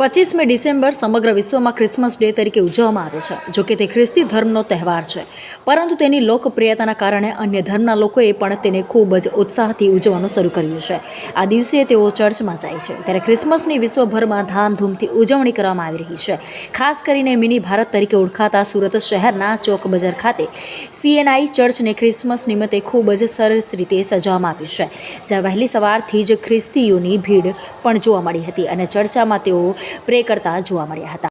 પચીસમી December સમગ્ર વિશ્વમાં Christmas day તરીકે ઉજવવામાં આવે છે જોકે તે ખ્રિસ્તી ધર્મનો તહેવાર છે. પરંતુ તેની લોકપ્રિયતાના કારણે અન્ય ધર્મના લોકોએ પણ તેને ખૂબ જ ઉત્સાહથી ઉજવવાનું શરૂ કર્યું છે. આ દિવસે તેઓ ચર્ચમાં જાય છે. ત્યારે ક્રિસમસની વિશ્વભરમાં ધામધૂમથી ઉજવણી કરવામાં આવી રહી છે. ખાસ કરીને મિની ભારત તરીકે ઓળખાતા સુરત શહેરના ચોક બજાર ખાતે સીએનઆઈ ચર્ચને ક્રિસમસ નિમિત્તે ખૂબ જ સરસ રીતે સજાવવામાં આવ્યું છે. જ્યાં વહેલી સવારથી જ ખ્રિસ્તીઓની ભીડ પણ જોવા મળી હતી અને ચર્ચામાં તેઓ પ્રે કરતા જોવા મળ્યા હતા.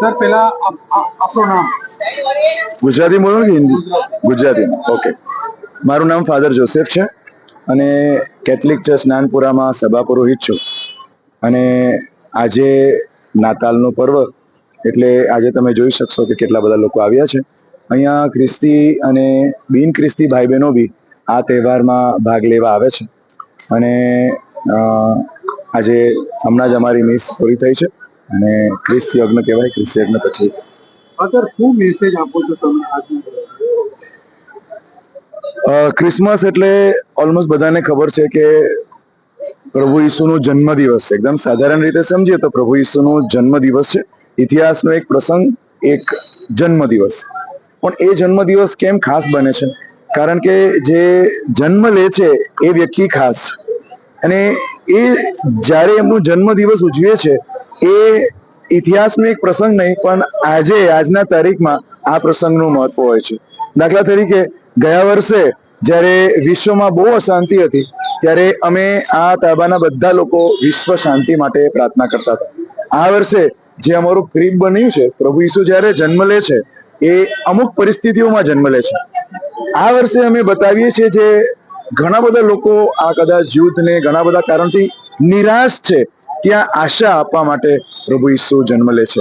સર પેલા આપ- આપ- નામ? ગુજરાતી બોલો કે હિન્દી? ગુજરાતી. ઓકે. મારું નામ ફાધર જોસેફ છે અને કેથલિક ચર્ચ નાનપુરામાં સભા પુરોહિત છું. અને આજે નાતાલનું પર્વ એટલે આજે તમે જોઈ શકશો કે કેટલા બધા લોકો આવ્યા છે. અહીંયા ખ્રિસ્તી અને બિન ખ્રિસ્તી ભાઈ બહેનો બી આ તહેવારમાં ભાગ લેવા આવે છે. અને આજે હમણાં જ અમારી મિસ પૂરી થઈ છે અને ખ્રિસ્ત યજ્ઞ કહેવાય ખ્રિસ્ત યજ્ઞ પછી. અગર શું મેસેજ આપો છો તમે ક્રિસમસ એટલે ઓલમોસ્ટ બધાને ખબર છે કે પ્રભુ ઈસુનો જન્મદિવસ છે. એકદમ સાધારણ રીતે સમજીએ તો પ્રભુ ઈસુનો જન્મદિવસ છે. ઇતિહાસનો એક પ્રસંગ એક જન્મદિવસ. પણ એ જન્મદિવસ કેમ ખાસ બને છે? કારણ કે જે જન્મ લે છે એ વ્યક્તિ ખાસ છે. અને એ જ્યારે એમનો જન્મદિવસ ઉજવે છે, એ ઇતિહાસનો એક પ્રસંગ નહીં, પણ આજે, આજના તારીખમાં આ પ્રસંગનું મહત્વ હોય છે. દાખલા તરીકે, ગયા વર્ષે જ્યારે વિશ્વમાં બહુ અશાંતિ હતી, ત્યારે અમે આ તાબાના બધા લોકો વિશ્વ શાંતિ માટે પ્રાર્થના કરતા હતા. આ વર્ષે જે અમારું ક્રીબ બન્યું છે, પ્રભુ ઈસુ જ્યારે જન્મ લે છે, એ અમુક પરિસ્થિતિઓમાં જન્મ લે છે. આ વર્ષે અમે બતાવીએ છીએ જે ઘણા બધા લોકો આ કદાચ યુદ્ધને ઘણા બધા કારણથી નિરાશ છે ત્યાં આશા આપવા માટે પ્રભુ ઈસુ જન્મ લે છે.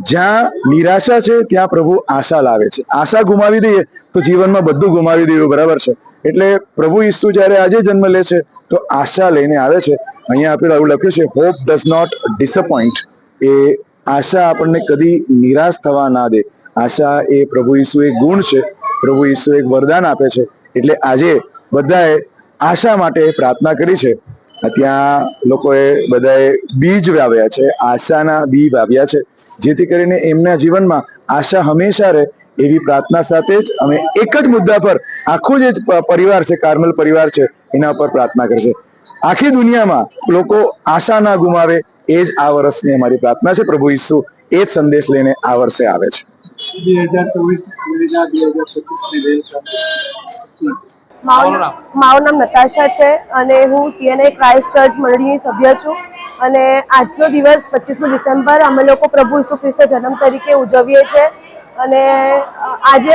જ્યાં નિરાશા છે, ત્યાં પ્રભુ આશા લાવે છે. આશા ગુમાવી દઈએ તો જીવનમાં બધું ગુમાવી દેવું, બરાબર છે? એટલે પ્રભુ ઈસુ જ્યારે આજે જન્મ લે છે, તો આશા લઈને આવે છે. અહીંયા આપણે આવું લખ્યું છે હોપ ડઝ નોટ ડિસઅપોઇન્ટ એ આશા આપણને કદી નિરાશ થવા ના દે. આશા એ પ્રભુ ઈસુ એક ગુણ છે. પ્રભુ ઈસુ એક વરદાન આપે છે. એટલે આજે બધાએ આશા માટે પ્રાર્થના કરી છે. ત્યાં લોકોએ બધાએ બીજ વાવ્યા છે, આશાના બી વાવ્યા છે. જેથી કરીને એમના જીવનમાં આશા હંમેશા રહે એવી પ્રાર્થના સાથે જ અમે એક જ મુદ્દા પર આખું જે પરિવાર છે, કાર્મલ પરિવાર છે, એના પર પ્રાર્થના કરશે આખી દુનિયામાં લોકો આશા ના ગુમાવે એ જ આ વર્ષની અમારી પ્રાર્થના છે. પ્રભુ ઈસુ એ જ સંદેશ લઈને આ વર્ષે આવે છે. બે હજાર ચોવીસ મારું નામ નતાશા છે અને હું સીએનએ ક્રાઇસ્ટ ચર્ચ મંડળીની સભ્ય છું. અને આજનો દિવસ પચીસમી ડિસેમ્બર અમે લોકો પ્રભુ ઈસુ ખ્રિસ્ત જન્મ તરીકે ઉજવીએ છીએ. અને આજે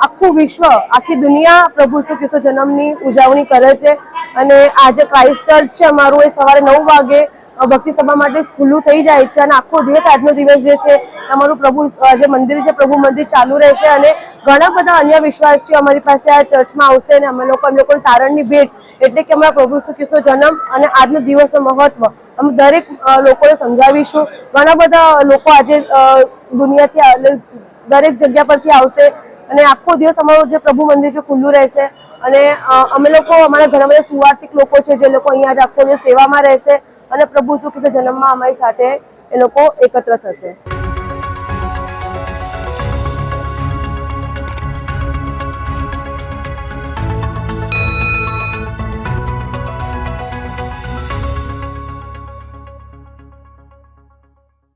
આખું વિશ્વ આખી દુનિયા પ્રભુ ઈસુ ખ્રિસ્ત જન્મની ઉજવણી કરે છે. અને આજે ક્રાઇસ્ટ ચર્ચ છે અમારું એ સવારે નવ વાગે ભક્તિ સભા માટે ખુલ્લું થઈ જાય છે અને આખો દિવસ, આજનો દિવસ જે છે, અમારું પ્રભુ જે મંદિર છે, પ્રભુ મંદિર ચાલુ રહેશે અને ઘણા બધા અન્ય વિશ્વાસીઓ અમારી પાસે આ ચર્ચમાં આવશે અને અમે લોકો, અમે લોકોને તારણની ભેટ એટલે કે અમારા પ્રભુ શ્રી કૃષ્ણનો જન્મ અને આજનો દિવસનું મહત્વ અમે દરેક લોકોને સમજાવીશું. ઘણા બધા લોકો આજે દુનિયાથી દરેક જગ્યા પરથી આવશે અને આખો દિવસ અમારું જે પ્રભુ મંદિર છે ખુલ્લું રહેશે અને અમે લોકો, અમારા ઘણા બધા સુવાર્થિક લોકો છે જે લોકો અહીંયા આજ આખો દિવસ સેવામાં રહેશે. અને પ્રભુ શું કૃષ્ણ જન્મમાં અમારી સાથે એ લોકો એકત્ર થશે.